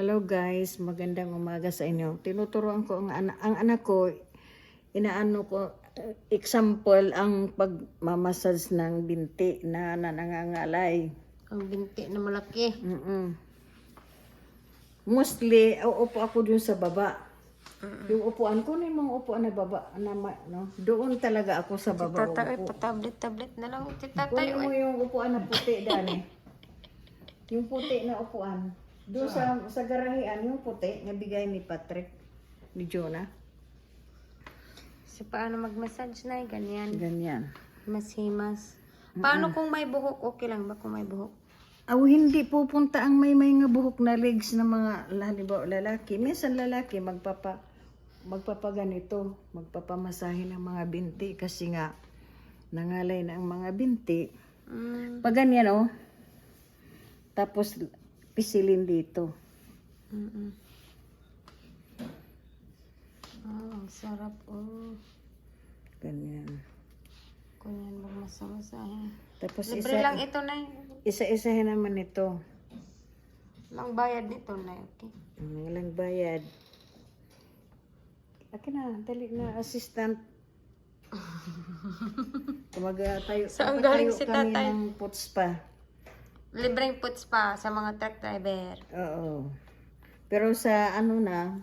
Hello guys, magandang umaga sa inyo. Tinuturuan ko ang, ana- ang anak ko, inaano ko, example, ang pagmamasage ng binti na nangangalay. Ang binti na malaki. Mm-mm. Mostly, uupo ako dun sa baba. Yung upuan ko, na yung mga upuan na baba, na, no? doon talaga ako sa baba Tatay, pa-tablet-tablet na lang. Si tatay, Kunin mo yung upuan na puti, Dani. yung puti na upuan. Doon sa, sa garahean, yung puti, na bigay ni Patrick, ni Jonah. Si paano mag-massage na ganyan. Ganyan. Mas himas. Paano kung may buhok? Okay lang ba kung may buhok? Aw, hindi pupunta ang may may nga buhok na legs ng mga halimbawa lalaki. Minsan lalaki magpapa magpapaganito, magpapamasahe ng mga binti kasi nga nangalay na ang mga binti. Mm. Pag ganyan oh. Tapos pisilin dito. Mm-mm. Oh, ang sarap. Oh. Ganyan. Kunyan magmasa-masahe. Tapos Libre isa, lang ito na isa-isahin naman ito. Lang bayad nito na. Okay. Ang Walang bayad. Akin na, dali na, assistant. Kumaga tayo, Saan galing si kami tatay? ng puts pa. Libreng puts pa sa mga truck driver. Oo. Pero sa ano na,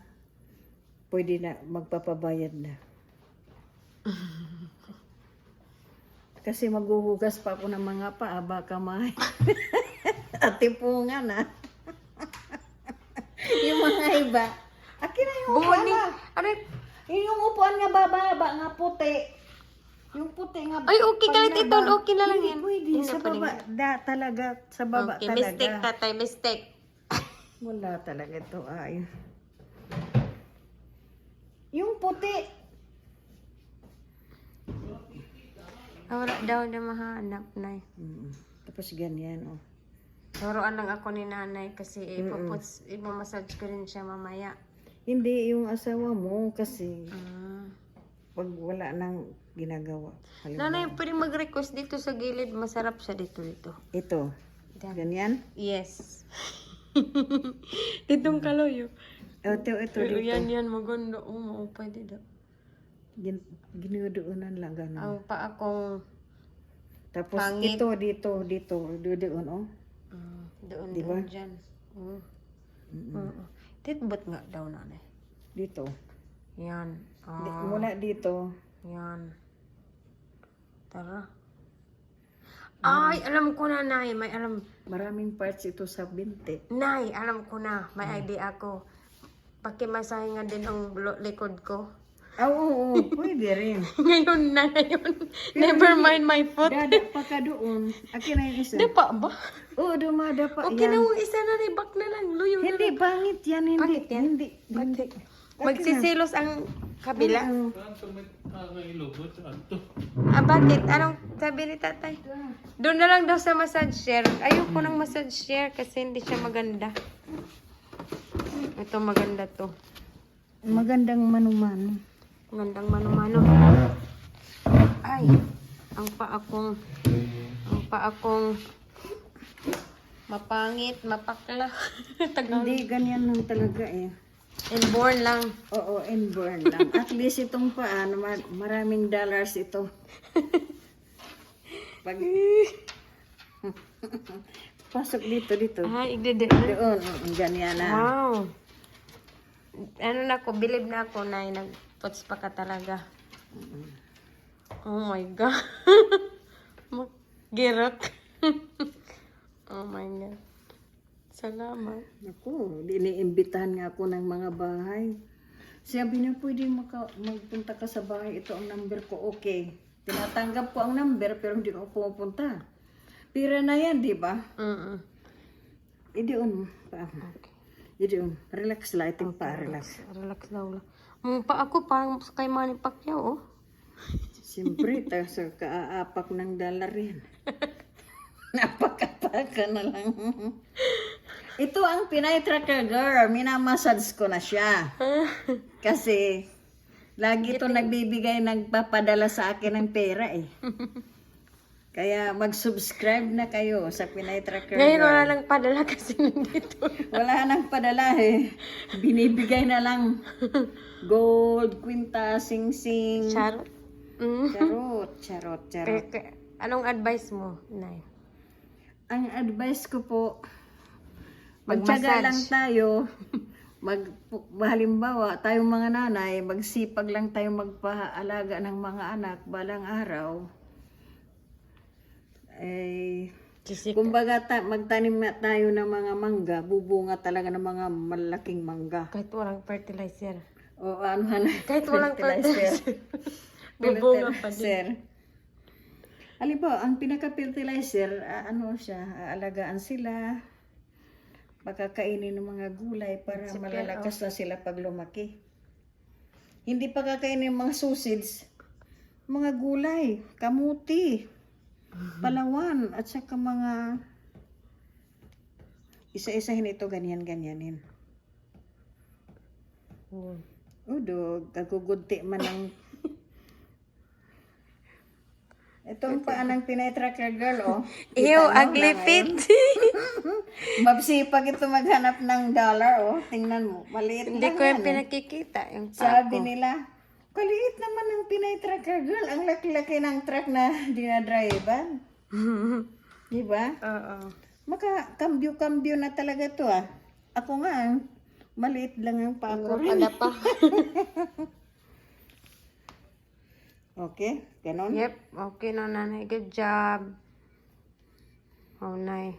pwede na, magpapabayad na. Kasi maghuhugas pa ako ng mga paa, baka may atipungan na. yung mga iba. Akin na yung na. Aray, Yung upuan nga bababa, nga puti. Yung puti nga. Ay, okay kahit ito. Okay na lang yan. pwede. Hindi Sa pwede. baba. Da, talaga. Sa baba okay, talaga. mistake tatay, mistake. Wala talaga ito ay. Yung puti. Ah, Wala daw na mahanap na. Mm. Tapos ganyan oh. Turuan lang ako ni nanay kasi ipaputs, ipamassage ko rin siya mamaya. Hindi yung asawa mo kasi Ah. pag wala nang ginagawa. Halimbawa, Nanay, pwede mag-request dito sa gilid. Masarap siya dito dito. Ito. Yan. Ganyan. Yes. Itong kaloyo. Ito, ito Pero dito. yan, yan, maganda. Oo, oh, pwede daw. Gin, ginuduunan lang ganun. Ang pa akong Tapos pangit. ito dito, dito, doon oh. ah, doon, Di ba? doon dyan. Oo. Oo. Titbot nga daw nanay. Dito. Yan. Di- Ah, mula dito. yan. Tara. Ay, alam ko na, Nay. May alam. Maraming parts ito sa binti. Nay, alam ko na. May idea ako. Pakimasahe nga din ang lo- likod ko. Ah, oo, oo, pwede rin. ngayon na ngayon. Never mind my foot. Dada pa ka doon. Akin na yung isa. Dapa ba? Oo, dumada pa Okay yan. na yung isa na rin. Back na lang. Luyo na Hindi, pangit yan. Hindi, Pangit yan? hindi, hindi. Magsisilos ang kabila. Ah, bakit? Anong sabi ni tatay? Doon na lang daw sa massage chair. Ayoko ng massage chair kasi hindi siya maganda. Ito maganda to. Magandang manuman. Magandang mano-mano. Ay, ang pa akong ang pa akong mapangit, mapakla. Hindi, ganyan lang talaga eh. Inborn lang. Oo, inborn lang. At least itong paa, naman, maraming dollars ito. Pag... Pasok dito, dito. Ay, igdede. Doon, ganyan na. Wow. Ano na ako, believe na ako na nag-puts pa ka talaga. Oh my God. Girot. oh my God. Salamat. Ako, iniimbitahan nga ako ng mga bahay. Sabi niya, pwede maka, magpunta ka sa bahay. Ito ang number ko. Okay. Tinatanggap ko ang number pero hindi ako pumupunta. Pira na yan, di ba? Mm-mm. Idiyon. Pa. Idiyon. Relax lang. Iting pa, relax. Relax daw lang. Ang pa ako, parang kay Manny Pacquiao, oh. Siyempre, sa kaaapak ng dollar yan. Napakapaka na lang. Ito ang Pinay Tracker Girl. Minamassage ko na siya. Kasi, lagi to nagbibigay, nagpapadala sa akin ng pera eh. Kaya mag-subscribe na kayo sa Pinay Tracker Ngayon Girl. wala nang padala kasi nandito. Wala nang padala eh. Binibigay na lang. Gold, kwinta, sing-sing. Charot. Mm. Charot, charot, charot. Kaya- Anong advice mo, Nay? Ang advice ko po, magtyaga lang tayo. Mag, halimbawa, tayong mga nanay, magsipag lang tayo magpaalaga ng mga anak balang araw. Eh, Sisik. kumbaga ta, magtanim na tayo ng mga mangga, bubunga talaga ng mga malaking mangga. Kahit walang fertilizer. O ano na, Kahit walang fertilizer. Bubunga pa din. Halimbawa, ang pinaka-fertilizer, ano siya, aalagaan sila, pakakainin ng mga gulay para Sipir, malalakas na sila pag lumaki. Hindi pakakainin ng mga susids, mga gulay, kamuti, palawan, at saka mga isa-isahin ito, ganyan-ganyanin. Mm. Udo, kagugunti man ang... Itong paan ng Pinay Tracker Girl, oh. Ew, ugly ngayon? Mabsipag ito maghanap ng dollar, oh. Tingnan mo, maliit Hindi lang ko yung yan, eh. pinakikita. Yung Sabi nila, kaliit naman ng Pinay Tracker Girl. Ang laki-laki ng truck na dinadrivean. Di ba? Oo. Maka, kambyo-kambyo na talaga to, ah. Ako nga, maliit lang ang pako rin. Pala pa. Okay, ganon. Yep. Okay na, nanay. Good job. Oh, nay.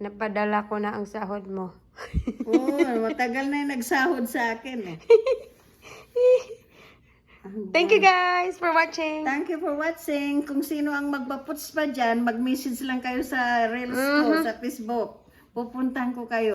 Napadala ko na ang sahod mo. Oo, matagal na yung nagsahod sa akin eh. Thank you guys for watching. Thank you for watching. Kung sino ang magpaputs pa dyan, mag-message lang kayo sa Reels ko sa Facebook. Pupuntahan ko kayo.